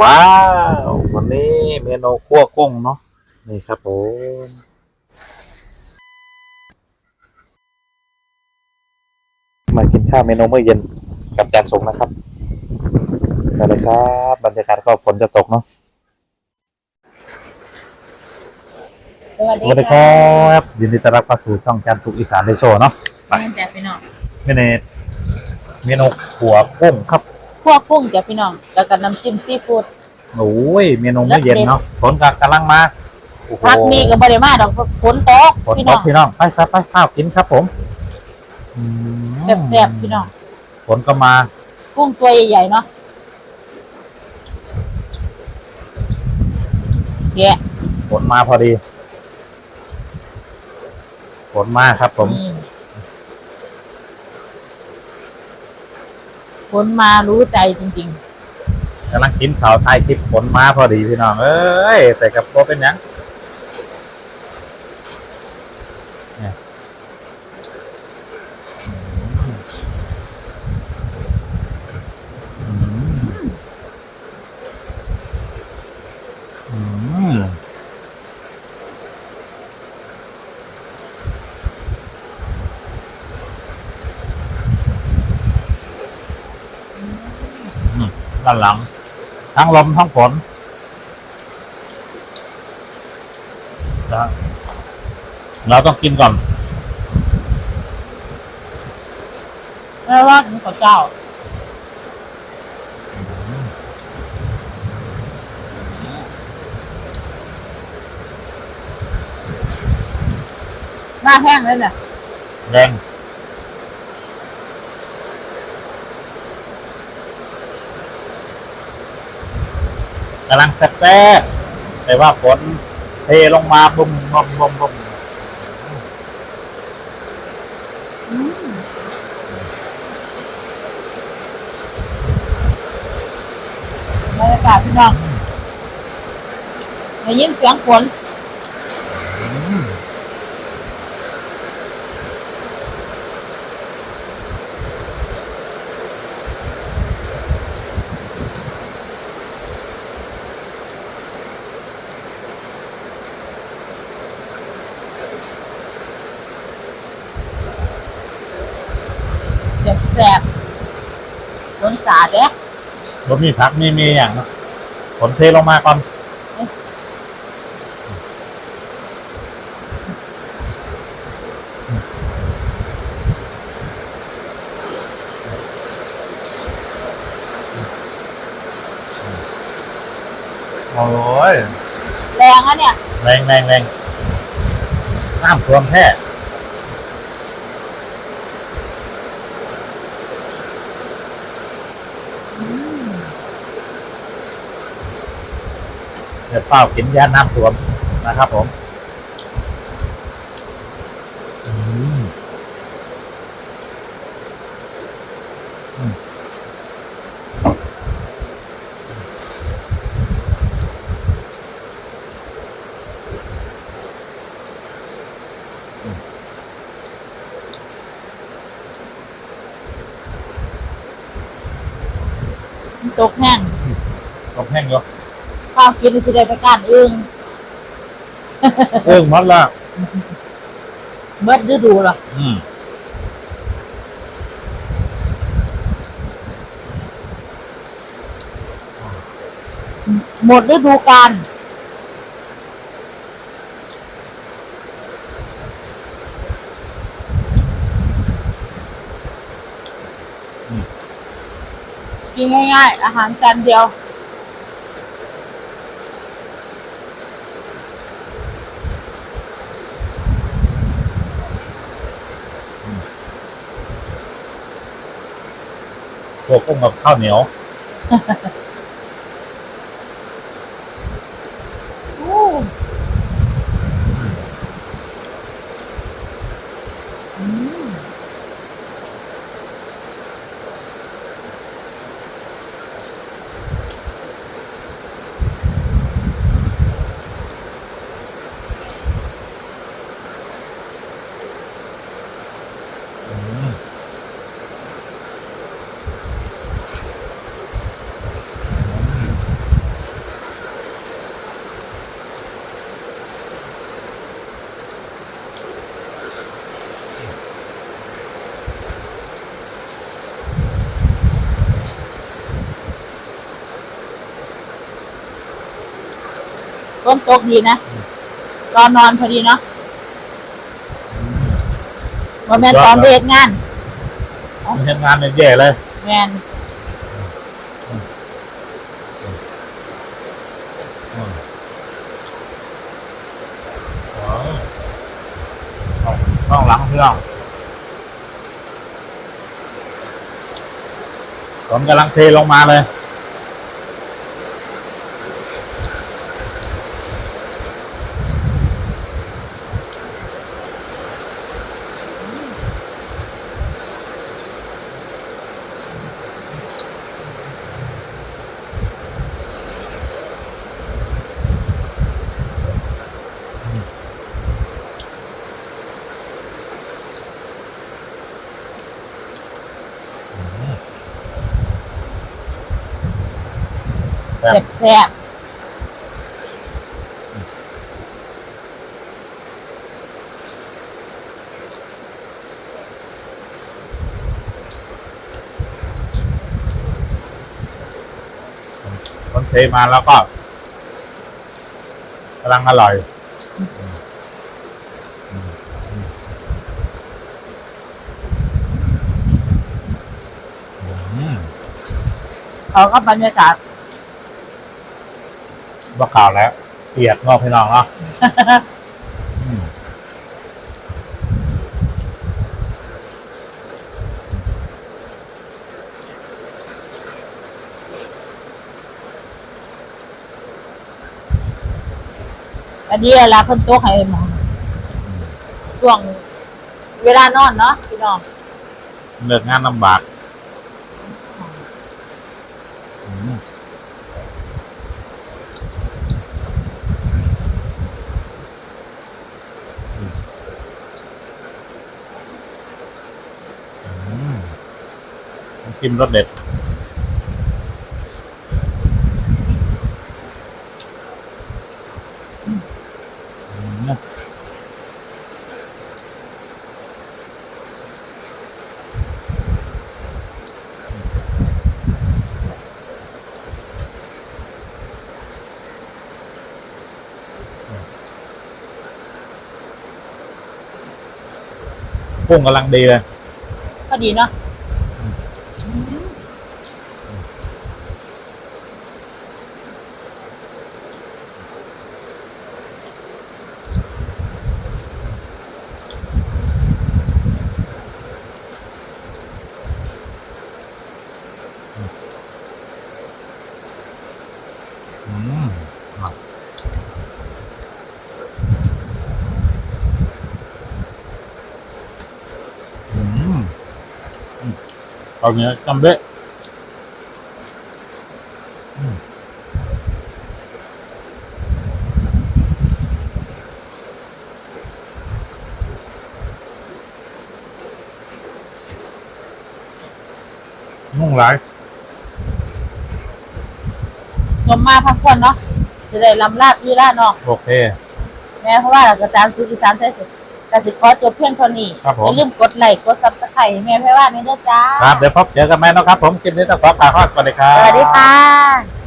ว้าว วันนี้เมนูคั่วกุ้งเนาะนี่ครับผมมากินข้าวเมนูมื้อเย็นกับจานสงนะครับไปเลยครับบรรยากาศก็ฝนจะตกเนาะสวัสสวัสดีครับยินดีต้อนรับเข้าสู่ช่องจานสุกอีสานในโชว์เนาะแม่นจ้ะพี่น้องเมนูเมนูขัวกุ้งครับ พวกกุ้งจ้ะพี่น้อง แล้วก็น้ำจิ้มซีฟู้ด โอ้ยเมนูมื้อเย็นเนาะฝนกำลังมาโอ้โหผักมีกับบริมาดอกฝนตกฝนพี่ตน้อกงพี่น้องไปครับไปข้าวกินครับผมอืมแซ่บๆพี่น้องฝนก็มา กุ้งตัวใหญ่ๆเนาะแกะฝนมาพอดี ฝนมาครับผม นี่ ฝนมารู้ใจจริงกำลังกินข่าวไทยคลิปฝนมาพอดีพี่น้อง เอ้ยใส่กับโปเป็นหยัง ด้านหลัง ทั้งลมทั้งฝนนะเราต้องกินก่อนๆแล้วว่าถึงข้าวเจ้าหน้าแห้งเลยเนี่ยแรง กำลังแซ่บๆแต่ว่าฝนเทลงมาบุ้มบุ้มบุ้มบุ้มบรรยากาศพี่น้องได้ยินเสียงฝนเจ็ บแสบฝนสาดเด้รถมีพักมีมีอย่างเนอะฝนเทลงมาก่อนโอ้ยแรงอะเนี่ย แรงแรงแรงน้ำท่วมแท้ เดี๋ยวเป้ากินยานน้ำท่วมนะครับผมตกแห้งตกแห้งอยู่ ข้าวกินที่ได้ไปก้านอึ้งเอิ่งหมดละเบิดฤดูเหรออืมหมดฤดูกาลกินง่ายๆอาหารจานเดียว พวกกุ้งกับข้าวเหนียว นตกดีนะตอนนอนพอดีเนาะบ่แม่นตอนไปเฮ็ดงานมันเห็นงานเนี่ยแย่เลยแม่นอืมอ๋อห้องห้องหลังเครื่องผมกำลังเทลงมาเลย ครับแซ่บคนเทมาแล้วก็กำลังอร่อยอืมๆเขาก็บรรยากาศ ว่าข่าวแล้วเปียกงอกพี่น้องเนาะอืมอันนี้เวลาเพิ่นตกให้หมอช่วงเวลานอนเนาะพี่น้องเลิกงานลำบาก กินรสเด็ด กุ้งกำลังดีเลย ก็ดีเนาะอืมอะอืมอืม เอาเนี้ยจำเบ๊ะอืมนุ่งหลายลมมาพักผ่อนเนาะจะได้ลำลาบพี่ล่าน้องโอเค แม้เพราะว่าเรากระจานซื้ออีสานใส่สุด กสิขอจบเพียงเท่านี้ครับผม อย่าลืมกดไลค์กดซับสไครต์ให้แม่ไพ่ว่านี่ด้วยจ้าครับเดี๋ยวพบเจอกันไหมนะครับผมคลิปนี้ต้องขอกล่าวคำว่าสวัสดีครับ สวัสดีค่ะ